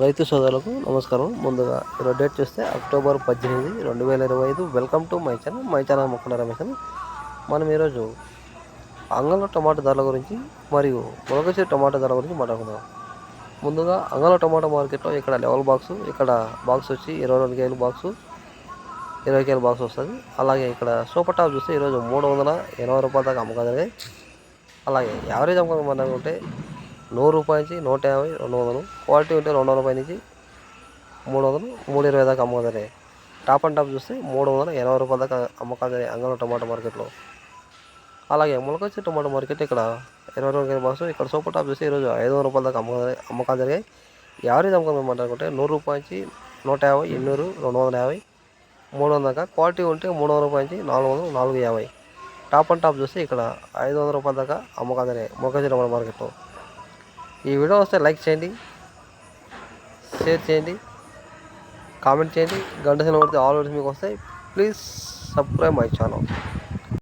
రైతు సోదరులకు నమస్కారం. ముందుగా ఈరోజు డేట్ చూస్తే అక్టోబర్ పద్దెనిమిది రెండు వేల ఇరవై ఐదు. Welcome to my channel my channel మొక్కల రమేష్ మనం ఈరోజు అంగళ టమాటా ధరల గురించి మరియు మునగచూరు టమాటా ధరల గురించి మాట్లాడుకుందాం. ముందుగా అంగళ టమాటా మార్కెట్లో ఇక్కడ లెవెల్ బాక్స్ ఇక్కడ బాక్స్ వచ్చి ఇరవై రెండు కేజీల బాక్సు ఇరవై కేజీల బాక్స్ వస్తుంది. అలాగే ఇక్కడ సూపర్ టాప్ చూస్తే ఈరోజు మూడు వందల ఎనభై రూపాయల దాకా అమ్మకాలు అలాగే యావరేజ్ అమ్మకం ఉంటే నూరు రూపాయల నుంచి నూట యాభై రెండు వందలు. క్వాలిటీ ఉంటే రెండు వందల నుంచి మూడు వందలు మూడు ఇరవై దాకా అమ్మకాలే టాప్ అండ్ టాప్ చూస్తే మూడు వందల ఎనభై రూపాయల దాకా అమ్మకాలే అంగళ టమాటా మార్కెట్లో. అలాగే ములకొచ్చి టమాటా మార్కెట్ ఇక్కడ ఇరవై రెండు బాక్స్. ఇక్కడ సూపర్ టాప్ చూస్తే ఈరోజు ఐదు వందల రూపాయల దాకా అమ్మకాలు అమ్మకాలు జరిగాయి యావరేజ్ అమ్మకం మాట్లాడుకుంటే నూరు రూపాయల నుంచి నూట యాభై ఎన్నూరు రెండు వందల యాభై మూడు వందల దాకా. క్వాలిటీ ఉంటే మూడు వందల రూపాయల నుంచి నాలుగు వందలు నాలుగు యాభై. టాప్ అండ్ టాప్ చూస్తే ఇక్కడ ఐదు వందల రూపాయల దాకా అమ్మకాలు జరిగాయి మొలకొచ్చి టమాటా మార్కెట్లో. ఈ వీడియో వస్తే లైక్ చేయండి షేర్ చేయండి కామెంట్ చేయండి. గంట సినిమా ఆల్ మీకు వస్తాయి. Please subscribe my channel